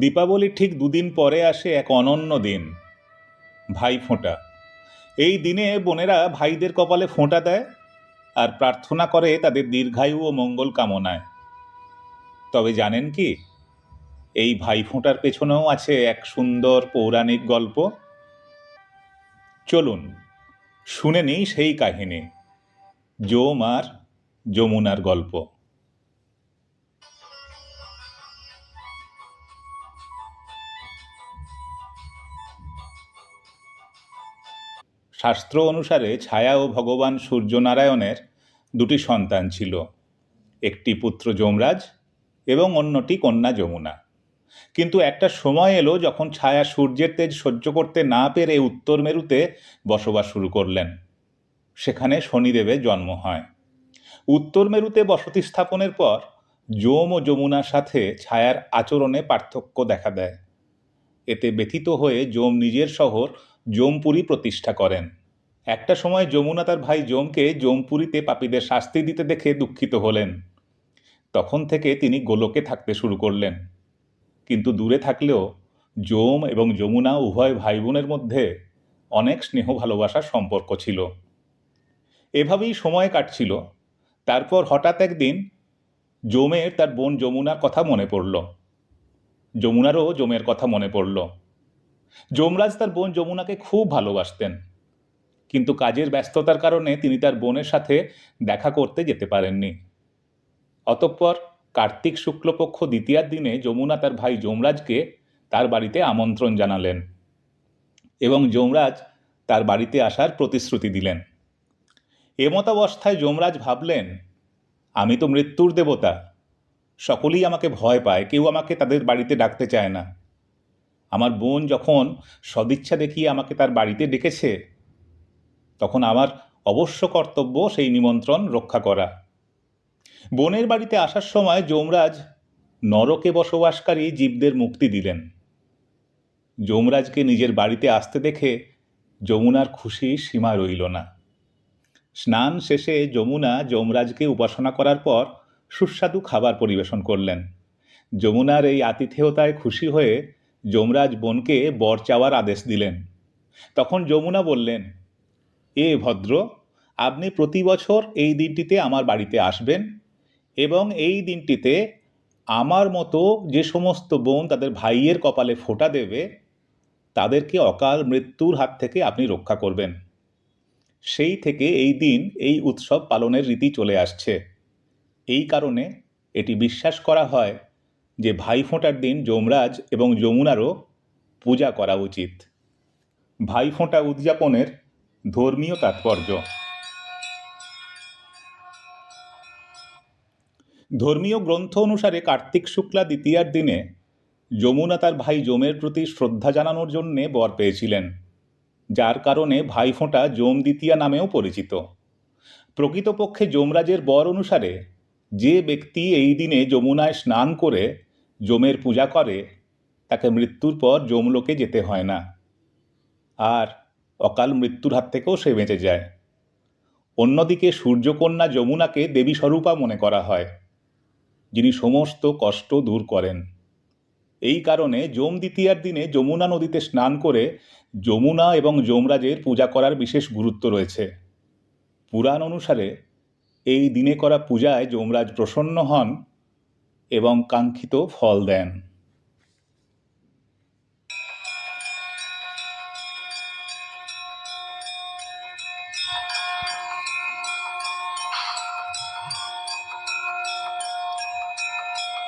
দীপাবলির ঠিক দুদিন পরে আসে এক অনন্য দিন, ভাই ফোঁটা। এই দিনে বোনেরা ভাইদের কপালে ফোঁটা দেয় আর প্রার্থনা করে তাদের দীর্ঘায়ু ও মঙ্গল কামনায়। তবে জানেন কি, এই ভাই ফোঁটার পেছনেও আছে এক সুন্দর পৌরাণিক গল্প। চলুন, শুনে নিই সেই কাহিনী জোম আর যমুনার গল্প। শাস্ত্র অনুসারে ছায়া ও ভগবান সূর্যনারায়ণের দুটি সন্তান ছিল, একটি পুত্র যমরাজ এবং অন্যটি কন্যা যমুনা। কিন্তু একটা সময় এলো যখন ছায়া সূর্যের তেজ সহ্য করতে না পেরে উত্তর মেরুতে বসবাস শুরু করলেন। সেখানে শনিদেবের জন্ম হয়। উত্তর মেরুতে বসতি স্থাপনের পর যম ও যমুনার সাথে ছায়ার আচরণে পার্থক্য দেখা দেয়। এতে ব্যথিত হয়ে যম নিজের শহর জমপুরি প্রতিষ্ঠা করেন। একটা সময় যমুনা তার ভাই যমকে জমপুরিতে পাপীদের শাস্তি দিতে দেখে দুঃখিত হলেন। তখন থেকে তিনি গোলকে থাকতে শুরু করলেন। কিন্তু দূরে থাকলেও যম এবং যমুনা উভয় ভাই বোনের মধ্যে অনেক স্নেহ ভালোবাসার সম্পর্ক ছিল। এভাবেই সময় কাটছিল। তারপর হঠাৎ একদিন যমের তার বোন যমুনার কথা মনে পড়ল। যমুনারও যমের কথা মনে পড়ল। যমরাজ তার বোন যমুনাকে খুব ভালোবাসতেন। কিন্তু কাজের ব্যস্ততার কারণে তিনি তার বোনের সাথে দেখা করতে যেতে পারেননি। অতঃপর কার্তিক শুক্লপক্ষ দ্বিতীয়ার দিনে যমুনা তার ভাই যমরাজকে তার বাড়িতে আমন্ত্রণ জানালেন এবং যমরাজ তার বাড়িতে আসার প্রতিশ্রুতি দিলেন। এমতাবস্থায় যমরাজ ভাবলেন, আমি তো মৃত্যুর দেবতা। সকলেই আমাকে ভয় পায়। কেউ আমাকে তাদের বাড়িতে ডাকতে চায় না। আমার বোন যখন সদিচ্ছা দেখিয়ে আমাকে তার বাড়িতে ডেকেছে, তখন আমার অবশ্য কর্তব্য সেই নিমন্ত্রণ রক্ষা করা। বোনের বাড়িতে আসার সময় যমরাজ নরকে বসবাসকারী জীবদের মুক্তি দিলেন। যমরাজকে নিজের বাড়িতে আসতে দেখে যমুনার খুশি সীমা রইল না। স্নান শেষে যমুনা যমরাজকে উপাসনা করার পর সুস্বাদু খাবার পরিবেশন করলেন। যমুনার এই আতিথেয়তায় খুশি হয়ে যমরাজ বোনকে বর চাওয়ার আদেশ দিলেন। তখন যমুনা বললেন, এ ভদ্র, আপনি প্রতি বছর এই দিনটিতে আমার বাড়িতে আসবেন এবং এই দিনটিতে আমার মতো যে সমস্ত বোন তাদের ভাইয়ের কপালে ফোঁটা দেবে, তাদেরকে অকাল মৃত্যুর হাত থেকে আপনি রক্ষা করবেন। সেই থেকে এই দিন এই উৎসব পালনের রীতি চলে আসছে। এই কারণে এটি বিশ্বাস করা হয় যে ভাই ফোঁটার দিন যমরাজ এবং যমুনারও পূজা করা উচিত। ভাই ফোঁটা উদযাপনের ধর্মীয় তাৎপর্য। ধর্মীয় গ্রন্থ অনুসারে কার্তিক শুক্লা দ্বিতীয়ার দিনে যমুনা তার ভাই যমের প্রতি শ্রদ্ধা জানানোর জন্যে বর পেয়েছিলেন, যার কারণে ভাইফোঁটা যম দ্বিতীয়া নামেও পরিচিত। প্রকৃতপক্ষে যমরাজের বর অনুসারে যে ব্যক্তি এই দিনে যমুনায় স্নান করে যমের পূজা করে, তাকে মৃত্যুর পর যমলোকে যেতে হয় না। আর অকাল মৃত্যুর হাত থেকেও সে বেঁচে যায়। অন্যদিকে সূর্যকন্যা যমুনাকে দেবী স্বরূপা মনে করা হয়, যিনি সমস্ত কষ্ট দূর করেন। এই কারণে যম দ্বিতীয়ার দিনে যমুনা নদীতে স্নান করে যমুনা এবং যমরাজের পূজা করার বিশেষ গুরুত্ব রয়েছে। পুরাণ অনুসারে এই দিনে করা পূজায় যমরাজ প্রসন্ন হন এবং কাঙ্ক্ষিত ফল দেন।